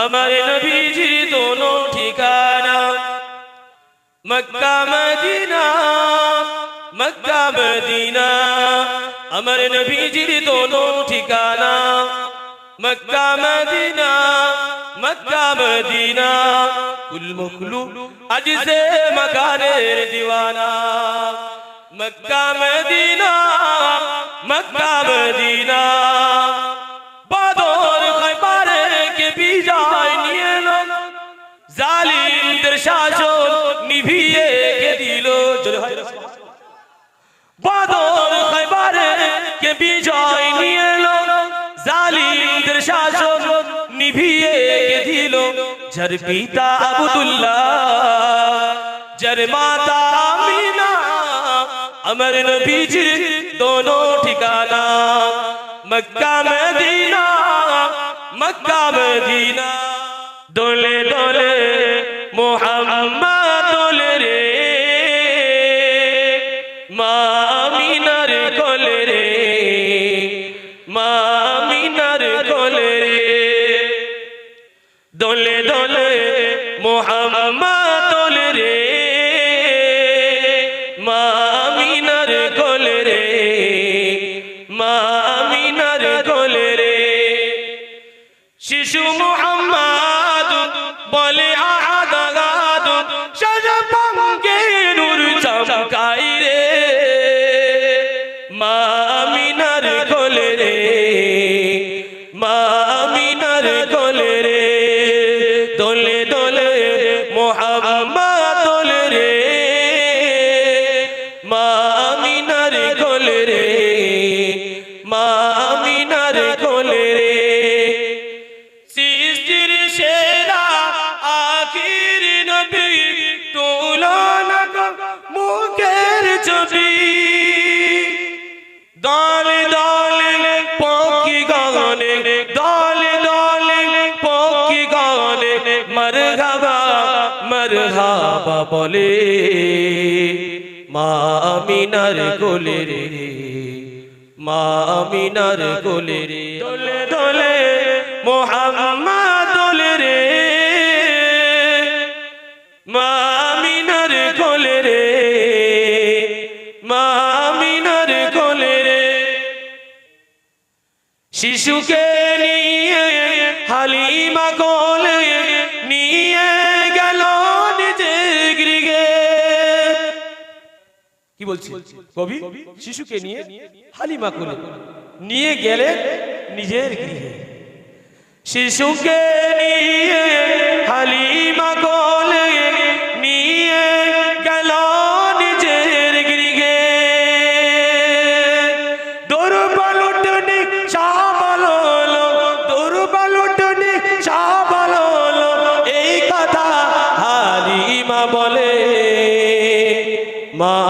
আমার নবীজির দোনো ঠিকানা মক্কা মদিনা মক্কা মদিনা আমার নবীজির দোনো ঠিকানা মক্কা মদিনা মক্কা মদিনা কুল মখলু আজ সে মকানের দিওয়ানা মক্কা মদিনা মক্কা মদিনা বাদর খাইবারে কে বিজয় নিয়ে এলো জালিমদের শাসন নিভিয়ে কে দিল? বাদর খাইবারে কে বিজয় নিয়ে এলো। জালিমদের শাসন নিভিয়ে কে দিল। যার পিতা আবদুল্লাহ যার মাতা আমিনা আমার নবীজির দোনো ঠিকানা। Mecca Medina Mecca Medina. দোলে দোলে মোহাম্মদ দোলে রে। মা আমিনার কোলে রে। মা আমিনার কোলে রে। দোলে দোলে মোহাম্মদ দোলে রে। মা আমিনার কোলে রে। মা আমিনার কোলে রে। শিশু আমিনার কোলে রে, দোলে দোলে, মোহাম্মদ দোলে রে। মা কোলে রে, মা কোলে রে। সৃষ্টির সেরা আখির নবী তুলনা মুখের ছবি। দলে দলে পক্ষী গগনে মরহাবা বলে, মা আমিনার কোলে রে, মা আমিনার কোলে রে, দোলে দোলে মোহাম্মদ দোলে রে, মা আমিনার কোলে রে, মা আমিনার কোলে রে। শিশুকে নিয়ে হালিমা কোলে কি বলছি? কবি শিশুকে নিয়ে হালিমা কোলে নিয়ে গেলে নিজের গৃহে। শিশুকে নিয়ে হালিমা কোলে নিয়ে গেল নিজের গৃহে। দুর্বলটনি সাবললো দুর্বলটনি সাবললো এই কথা হালিমা বলে মা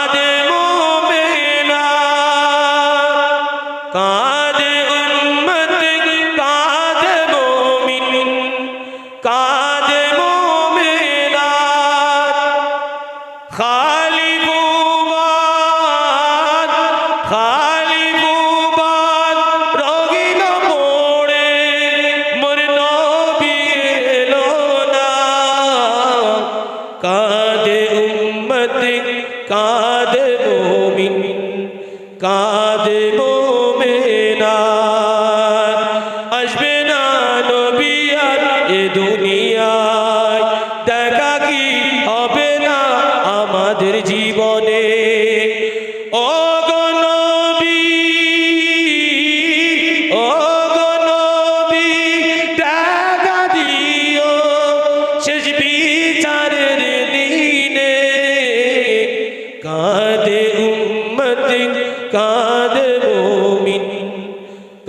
কাঁদে উম্মত, কাঁদে মোমিন, কাঁদে আসবে না নবী এ দুনিয়ায়, দেখা কি হবে না আমাদের জীবন?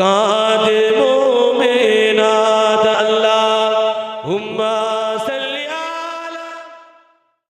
का